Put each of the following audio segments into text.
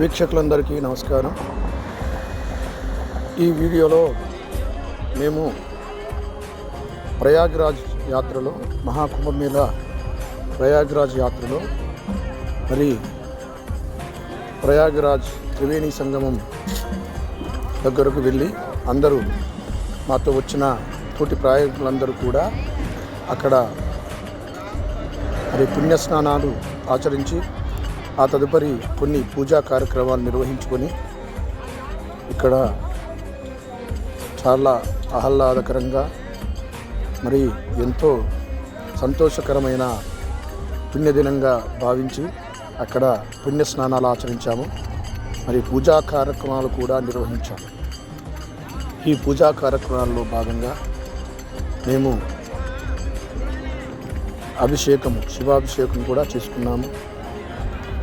వీక్షకులందరికీ నమస్కారం. ఈ వీడియోలో మేము ప్రయాగ్రాజ్ యాత్రలో మహాకుంభమేళ ప్రయాగ్రాజ్ యాత్రలో మరి ప్రయాగ్రాజ్ త్రివేణి సంగమం దగ్గరకు వెళ్ళి అందరూ మాతో వచ్చిన తోటి ప్రయాణికులందరూ కూడా అక్కడ మరి పుణ్యస్నానాలు ఆచరించి ఆ తదుపరి కొన్ని పూజా కార్యక్రమాలు నిర్వహించుకొని ఇక్కడ చాలా ఆహ్లాదకరంగా మరి ఎంతో సంతోషకరమైన పుణ్యదినంగా భావించి అక్కడ పుణ్య స్నానాలు ఆచరించాము. మరి పూజా కార్యక్రమాలు కూడా నిర్వహించాము. ఈ పూజా కార్యక్రమాల్లో భాగంగా మేము అభిషేకము శివాభిషేకం కూడా చేసుకున్నాము.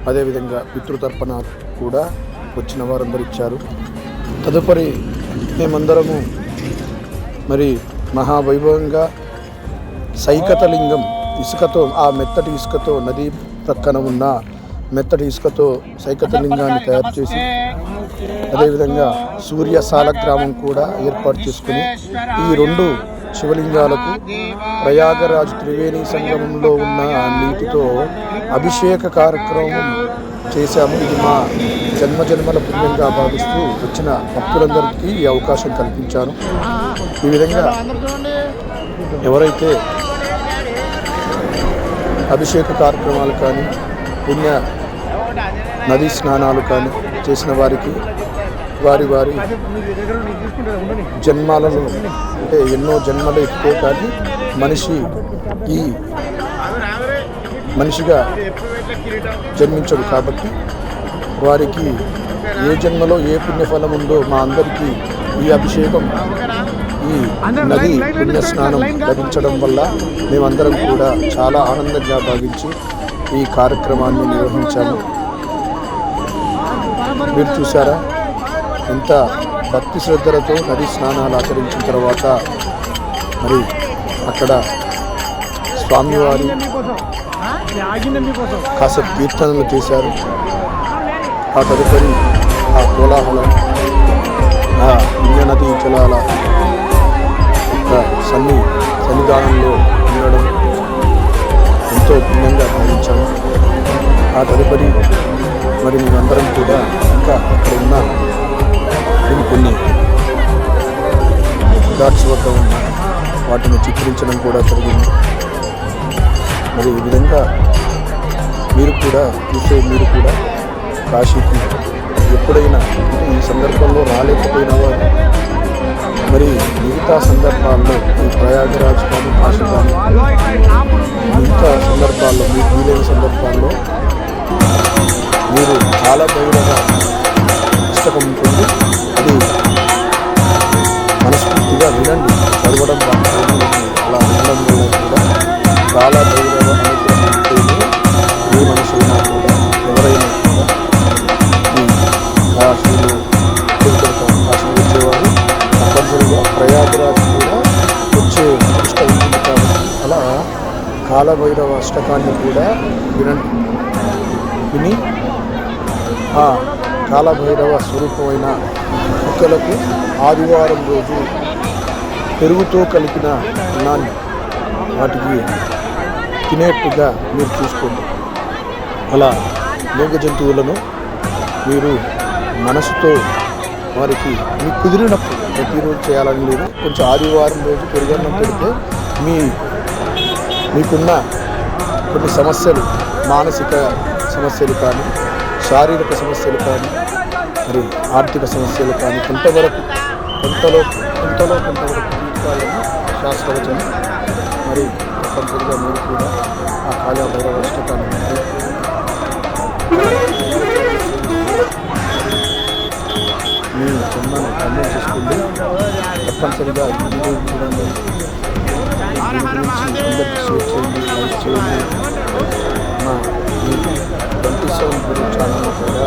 అదేవిధంగా పితృతర్పణ కూడా వచ్చిన వారందరూ ఇచ్చారు. తదుపరి మేమందరము మరి మహావైభవంగా సైకతలింగం ఇసుకతో ఆ మెత్తటి ఇసుకతో నది ప్రక్కన ఉన్న మెత్తటి ఇసుకతో సైకతలింగాన్ని తయారు చేసి అదేవిధంగా సూర్య సాలగ్రామం కూడా ఏర్పాటు చేసుకుని ఈ రెండు శివలింగాలకు ప్రయాగరాజు త్రివేణి సంగమంలో ఉన్న నీటితో అభిషేక కార్యక్రమం చేశాము. ఇది మా జన్మ జన్మల పుణ్యంగా భావిస్తూ వచ్చిన భక్తులందరికీ ఈ అవకాశం కల్పించాను. ఈ విధంగా ఎవరైతే అభిషేక కార్యక్రమాలు కానీ పుణ్య నదీ స్నానాలు కానీ చేసిన వారికి వారి వారి జన్మాలను అంటే ఎన్నో జన్మలు ఎత్తితే కానీ మనిషి ఈ మనిషిగా జన్మించడు కాబట్టి వారికి ఏ జన్మలో ఏ పుణ్యఫలం ఉందో మా అందరికీ ఈ అభిషేకం ఈ నది పుణ్య స్నానం లభించడం వల్ల మేమందరం కూడా చాలా ఆనందంగా భావించి ఈ కార్యక్రమాన్ని నిర్వహించాము. మీరు చూసారా ఎంత భక్తి శ్రద్ధలతో నది స్నానాలు ఆచరించిన తర్వాత మరి అక్కడ స్వామివారి కాసేపు కీర్తనలు చేశారు. ఆ తదుపరి ఆ కోలాహలం ఆ పుణ్య జలాల యొక్క సన్ని సన్నిధానంలో ఉండడం ఎంతో భిన్నంగా భావించాను ఆ తదుపరి మరి మేమందరం కూడా ఇంకా ఘాట్స్ వద్ద ఉన్న వాటిని చిత్రించడం కూడా జరిగింది. మరి ఈ విధంగా మీరు కూడా చూసే మీరు కూడా కాశీకి ఎప్పుడైనా అంటే ఈ సందర్భంలో రాలేకపోయిన వారు మరి మిగతా సందర్భాల్లో ఈ ప్రయాగరాజ్ కానీ కాశీ కానీ మిగతా సందర్భాల్లో మీకు వీలైన సందర్భాల్లో మీరు చాలా భైరవ పుస్తకం ఉంటుంది. అది మనస్ఫూర్తిగా వినండి. చదవడం అలా వినడం వల్ల కూడా చాలా ఏ కూడా ఎవరైనా కూడా కాశీలో కాశీ వచ్చేవారు. తప్పనిసరిగా ప్రయాగరాజ్ కూడా వచ్చే అదృష్టం కాబట్టి అలా కాలభైరవ అష్టకాన్ని కూడా వినండి. విని ఆ కాలభైరవ స్వరూపమైన కుక్కలకు ఆదివారం రోజు పెరుగుతో కలిపిన అన్నాన్ని వాటికి తినేట్టుగా మీరు చూసుకోండి. అలా మూగ జంతువులను మీరు మనసుతో వారికి మీ కుదిరినప్పుడు ప్రతిరోజు చేయాలని లేదు. కొంచెం ఆదివారం రోజు పెరుగన్నం పెడితే మీ మీకున్న కొన్ని సమస్యలు మానసిక సమస్యలు కానీ శారీరక సమస్యలు కానీ మరి ఆర్థిక సమస్యలు కానీ కొంతవరకు కొంతలో కొంతలో కొంతవరకు తీర్చాలని శాస్త్రవచనం మరి తప్పనిసరిగా మీరు కూడా ఆ కాళా భైరవ అష్టకాన్ని మీ జన్మను కన్వీన్ చేసుకుంది తప్పనిసరిగా ఈ చూడండి చేయండి లైక్ చేయండి. మా ట్వంటీ సెవెన్ గురించి ఛానల్ కూడా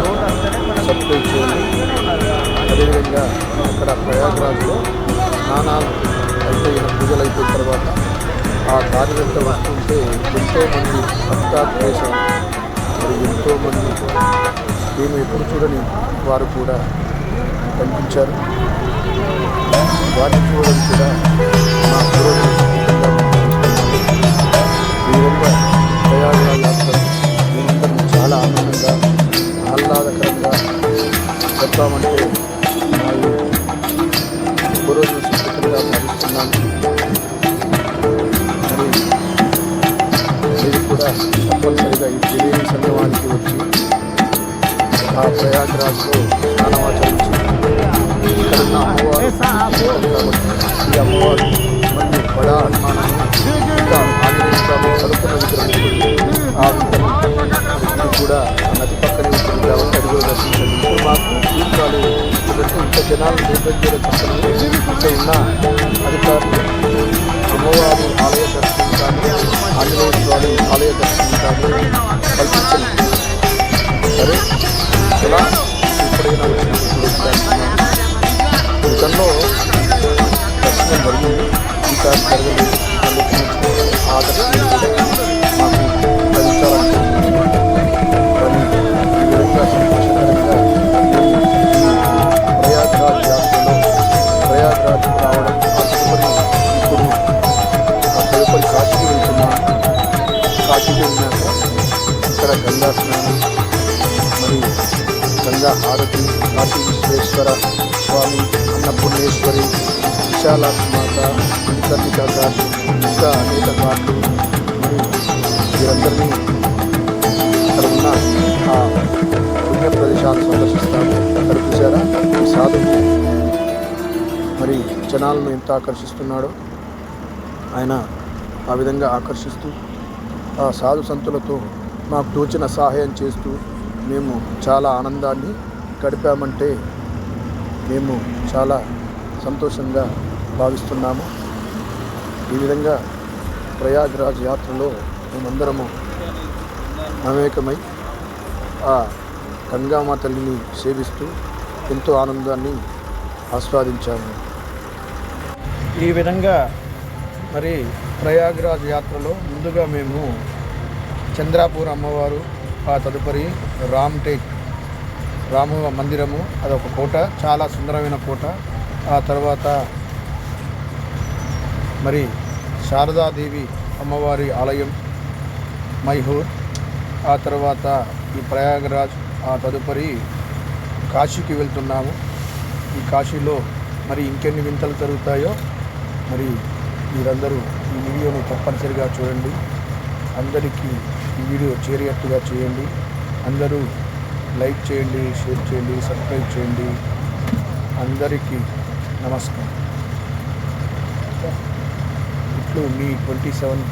సబ్స్క్రైబ్ చేయండి. అదేవిధంగా అక్కడ ప్రయాగరాజ్లో స్నానాలు అయిపోయిన పూజలు అయిపోయిన తర్వాత ఆ దారి వెంట వస్తుంటే ఎంతోమంది భక్తాద్వేషం మరి ఎంతోమంది మేము ఎప్పుడు చూడని వారు కూడా కనిపించారు. వారిని చూడడం కూడా మా పూర్వజులు ఈ విధంగా ప్రయాణ యాత్ర మేమందరం చాలా ఆనందంగా ఆహ్లాదకరంగా చెప్తామంటే ప్రయాగరాజ్లో స్నానమాచరించి ఇక్కడ ఉన్న అమ్మవారు ఈ అమ్మవారు మరియు బడా హనుమానాన్ని ఇంకా ఆంజనేయ స్వామి విగ్రహం ఆ విగ్రహం కూడా నది పక్కనే ఉంటుంది కాబట్టి అది కూడా దర్శించండి ఇప్పుడు మాకు తీర్థాలు ఇంత జనాలు ఇక్కడ ఉన్న అధికారులు అమ్మవారి ఆలయ దర్శనం కానీ ఆంజనేయ స్వామి ఆలయ దర్శనం కానీ కల్పించండి సరే? ఇలా ఎప్పుడైనా వచ్చినప్పుడు చేస్తున్నాను గతంలో దర్శనం జరిగింది. ఈసారి జరగలేదు అందుకని ఆ దర్శనం మాకు ఫలించాలనుకుంటున్నాను కానీ ఈ విధంగా సంతోషకరంగా మేము ఈ ప్రయాగ్రాజ్ యాత్రలో ప్రయాగ్రాజ్ రావడం ఆ తదుపరి ఇప్పుడు ఆ తదుపరి కాశీకి వెళ్తున్నాం కాశీకి వెళ్ళినాక ఇక్కడ గంగా స్నానం మరి గంగా హారతి కాశీ విశ్వేశ్వర స్వామి అన్నపూర్ణేశ్వరి విశాలాత్మాత మాత మణికర్ణిక ఇంకా అనేక ఘాట్లు వీరందరినీ అక్కడ ఉన్న ఆ పుణ్య ప్రదేశాలు సందర్శిస్తాము అక్కడ చూసారా ఈ సాధువు మరి జనాలను ఎంత ఆకర్షిస్తున్నాడో. ఆయన ఆ విధంగా ఆకర్షిస్తూ ఆ సాధు సంతులతో మాకు తోచిన సహాయం చేస్తూ మేము చాలా ఆనందాన్ని గడిపామంటే మేము చాలా సంతోషంగా భావిస్తున్నాము. ఈ విధంగా ప్రయాగ్రాజ్ యాత్రలో మేమందరము మమేకమై ఆ గంగామా తల్లిని సేవిస్తూ ఎంతో ఆనందాన్ని ఆస్వాదించాము. ఈ విధంగా మరి ప్రయాగ్రాజ్ యాత్రలో ముందుగా మేము చంద్రాపూర్ అమ్మవారు ఆ తదుపరి రామ్ టేక్ రాము మందిరము అదొక కోట చాలా సుందరమైన కోట. ఆ తర్వాత మరి శారదాదేవి అమ్మవారి ఆలయం మైహూర్. ఆ తర్వాత ఈ ప్రయాగరాజ్ ఆ తదుపరి కాశీకి వెళ్తున్నాము. ఈ కాశీలో మరి ఇంకెన్ని వింతలు జరుగుతాయో మరి మీరందరూ ఈ వీడియోను తప్పనిసరిగా చూడండి. అందరికీ ఈ వీడియో చేరేట్టుగా చేయండి. అందరూ లైక్ చేయండి షేర్ చేయండి సబ్స్క్రైబ్ చేయండి. అందరికీ నమస్కారం. ఇట్లు మీ ట్వంటీ సెవెన్